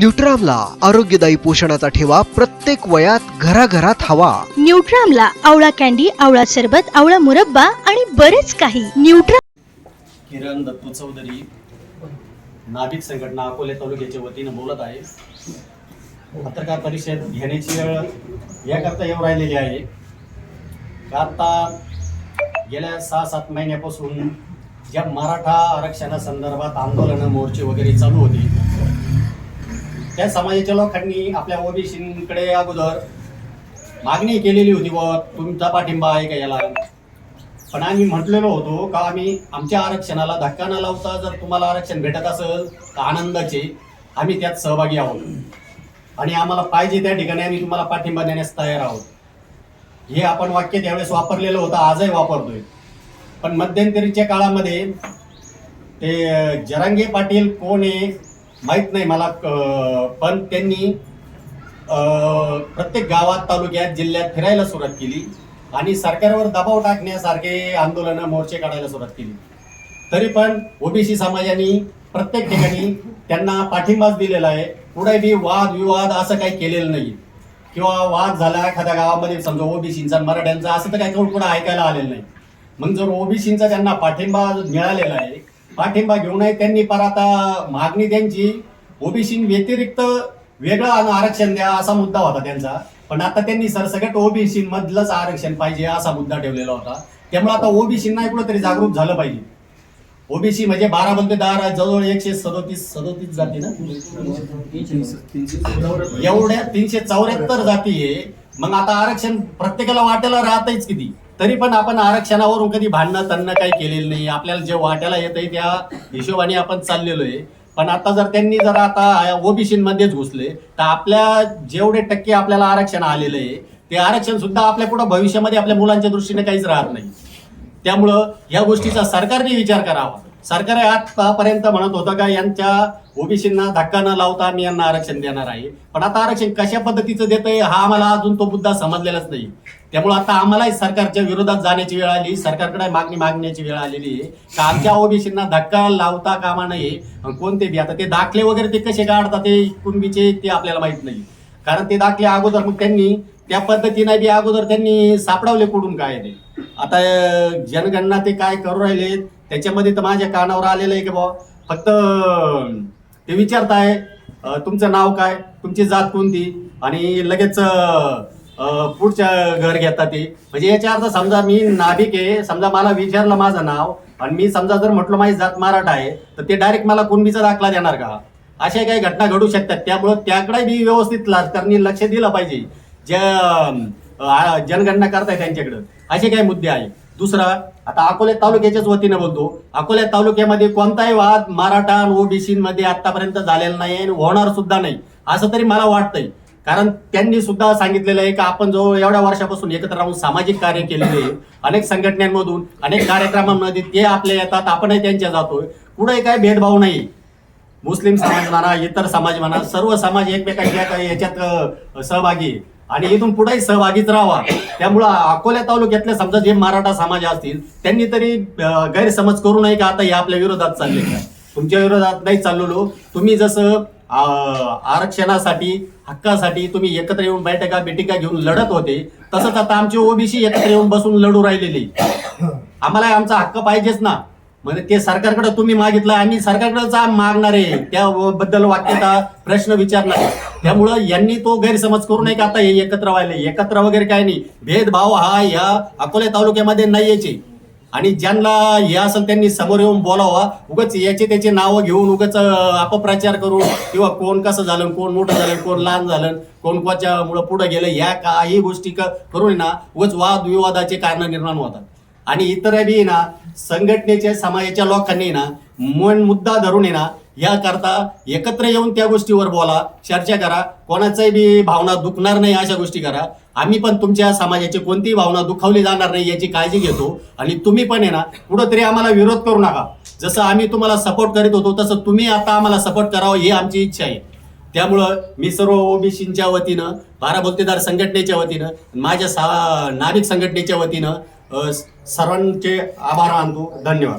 न्यूट्रामला आरोग्यदायी पोषणाचा ठेवा प्रत्येक वयात घराघरात हवा. न्यूट्रामला आवळा कॅन्डी आवळा सरबत आवळा मुरब्बा आणि बरेच काही. न्यूट्रा किरण दत्तू चौधरी नाभिक संघटना अकोले तालुक्याच्या वतीनं बोलत आहे. पत्रकार परिषद घेण्याची वेळ याकरता येऊ राहिलेली आहे. का आता गेल्या सहा सात महिन्यापासून ज्या मराठा आरक्षणासंदर्भात आंदोलनं मोर्चे वगैरे चालू होती त्या समाजाच्या लोकांनी आपल्या ओबीसीकडे अगोदर मागणी केलेली होती व तुमचा पाठिंबा आहे का याला? पण आम्ही म्हटलेलो होतो का आम्ही आमच्या आरक्षणाला धक्का न लावता जर तुम्हाला आरक्षण भेटत असेल तर आनंदाचे आम्ही त्यात सहभागी आहोत. आणि आम्हाला पाहिजे त्या ठिकाणी आम्ही तुम्हाला पाठिंबा देण्यास तयार आहोत. हे आपण वाक्य त्यावेळेस वापरलेलं होतं आजही वापरतोय. पण मध्यंतरीच्या काळामध्ये ते जरांगे पाटील कोण आहे माहीत नाही मला पण त्यांनी प्रत्येक गावात तालुक्यात जिल्ह्यात फिरायला सुरुवात केली आणि सरकारवर दबाव टाकण्यासारखे आंदोलनं मोर्चे काढायला सुरुवात केली. तरी पण ओबीसी समाजाने प्रत्येक ठिकाणी त्यांना पाठिंबाच दिलेला आहे. पुढे बी वाद विवाद असं काही केलेलं नाही. किंवा वाद झाला एखाद्या गावामध्ये समजा ओबीसींचा मराठ्यांचा असं तर काही कुठं ऐकायला आलेलं नाही. मग जर ओबीसींचा त्यांना पाठिंबा मिळालेला आहे पाठिंबा घेऊ नये. त्यांनी पर आता मागणी त्यांची. ओबीसी व्यतिरिक्त वेगळं आरक्षण द्या असा मुद्दा होता त्यांचा. पण आता त्यांनी सरसकट ओबीसी मधलंच आरक्षण पाहिजे असा मुद्दा ठेवलेला होता. त्यामुळे आता ओबीसींना कुठंतरी जागरूक झालं पाहिजे. ओबीसी म्हणजे बारा बंददार जवळ एकशे सदोतीस सदोतीस जाती ना? एवढ्या तीनशे चौऱ्याहत्तर जाती आहे. मग आता आरक्षण प्रत्येकाला वाटेला राहतच किती? तरी पण आपण आरक्षणावरून कधी भांडणं तन्न काही केलेलं नाही. आपल्याला जे वाट्याला येत आहे त्या हिशोबाने आपण चाललेलो आहे. पण आता जर त्यांनी जर आता ओबीसीमध्येच घुसले तर आपल्या जेवढे टक्के आपल्याला आरक्षण आलेलं आहे ते आरक्षण सुद्धा आपल्या पुढे भविष्यामध्ये आपल्या मुलांच्या दृष्टीने काहीच राहत नाही. त्यामुळं या गोष्टीचा सरकारने विचार करावा. सरकार आतापर्यंत म्हणत होतं का यांच्या ओबीसींना धक्का न लावता मी यांना आरक्षण देणार आहे. पण आता आरक्षण कशा पद्धतीचं देतंय हा आम्हाला अजून तो मुद्दा समजलेलाच नाही. त्यामुळे आता आम्हालाही सरकारच्या विरोधात जाण्याची वेळ आली सरकारकडे मागणी मागण्याची वेळ आलेली आहे. का आमच्या ओबीसींना धक्का लावता कामा नये कोणते बी आता ते दाखले वगैरे ते कसे काढतात ते कुणबीचे ते आपल्याला माहीत नाही. कारण ते दाखले अगोदर मग त्यांनी त्या पद्धतीने बी अगोदर त्यांनी सापडावले कुठून काय ते. आता जनगणना ते काय करू राहिलेत त्याच्यामध्ये तर माझ्या कानावर आलेलं आहे की बाबा फक्त ते विचारताय तुमचं नाव काय तुमची जात कोणती आणि लगेच पुढच्या घर घेतात ते. म्हणजे याच्या अर्थ समजा मी नाभिक आहे समजा मला विचारलं माझं नाव आणि मी समजा जर म्हटलं माझी जात मराठा आहे तर ते डायरेक्ट मला कुणबीचा दाखला देणार का? अशा काही घटना घडू शकतात. त्यामुळं त्याकडे बी व्यवस्थित सरकारने लक्ष दिलं पाहिजे. ज्या जनगणना करताय त्यांच्याकडं. असे काही मुद्दे आहे दुसरा आता अकोले तालुक्याच्याच वतीनं बोलतो. अकोले तालुक्यामध्ये कोणताही वाद मराठा आणि ओबीसीमध्ये आतापर्यंत झालेला नाही आणि होणार सुद्धा नाही असं तरी मला वाटतंय. कारण त्यांनी सुद्धा सांगितलेलं आहे की आपण जो एवढ्या वर्षापासून एकत्र राहून सामाजिक कार्य केलेले आहे अनेक संघटनांमधून अनेक कार्यक्रमांमध्ये ते आपल्या येतात आपणही त्यांच्या जातोय. कुठेही काही भेदभाव नाही. मुस्लिम समाज म्हणा इतर समाज म्हणा सर्व समाज एकमेकांच्या याच्यात सहभागी आहे. आणि इथून पुढेही सहभागीच राहावा. त्यामुळं अकोल्या तालुक्यातल्या समजा जे मराठा समाज असतील त्यांनी तरी गैरसमज करू नये का आता हे आपल्या विरोधात चालले? का तुमच्या विरोधात नाही चाललेलो. तुम्ही जसं आरक्षणासाठी हक्कासाठी तुम्ही एकत्र येऊन बैठका बिटिका घेऊन लढत होते तसंच आता आमचे ओबीसी एकत्र येऊन बसून लढू राहिलेले. आम्हाला आमचा हक्क पाहिजेच ना. म्हणजे ते सरकारकडे तुम्ही मागितलं आम्ही सरकारकडेच मागणार. आहे त्याबद्दल वाक्यता प्रश्न विचारणार. त्यामुळं यांनी तो गैरसमज करू नये का आता हे एकत्र व्हायला. एकत्र वगैरे काय नाही. भेदभाव हा या अकोले तालुक्यामध्ये नाही याचे आणि ज्यांना हे असेल त्यांनी समोर येऊन बोलावा. उगाच याचे त्याचे नावं घेऊन उगाच अपप्रचार करून किंवा कोण कसं झालं कोण मोठं झालं कोण लहान झालं कोण कोणाच्यामुळं पुढे गेलं या काही गोष्टी करून ना उगाच वाद विवादाचे कारण निर्माण होतात. आणि इतर बी ना संघटनेच्या समाजाच्या लोकांनी ना मन मुद्दा धरून आहे ना याकरता एकत्र येऊन त्या गोष्टीवर बोला चर्चा करा. कोणाचाही बी भावना दुखणार नाही अशा गोष्टी करा. आम्ही पण तुमच्या समाजाची कोणतीही भावना दुखावली जाणार नाही याची काळजी घेतो. आणि तुम्ही पण आहे ना कुठंतरी आम्हाला विरोध करू नका. जसं आम्ही तुम्हाला सपोर्ट करीत होतो तसं तुम्ही आता आम्हाला सपोर्ट करावं ही आमची इच्छा आहे. त्यामुळं मी सर्व ओबीसींच्या वतीनं बारा बोलतेदार संघटनेच्या वतीनं माझ्या सा नाविक संघटनेच्या वतीनं सर्वांचे आभार मानतो. धन्यवाद.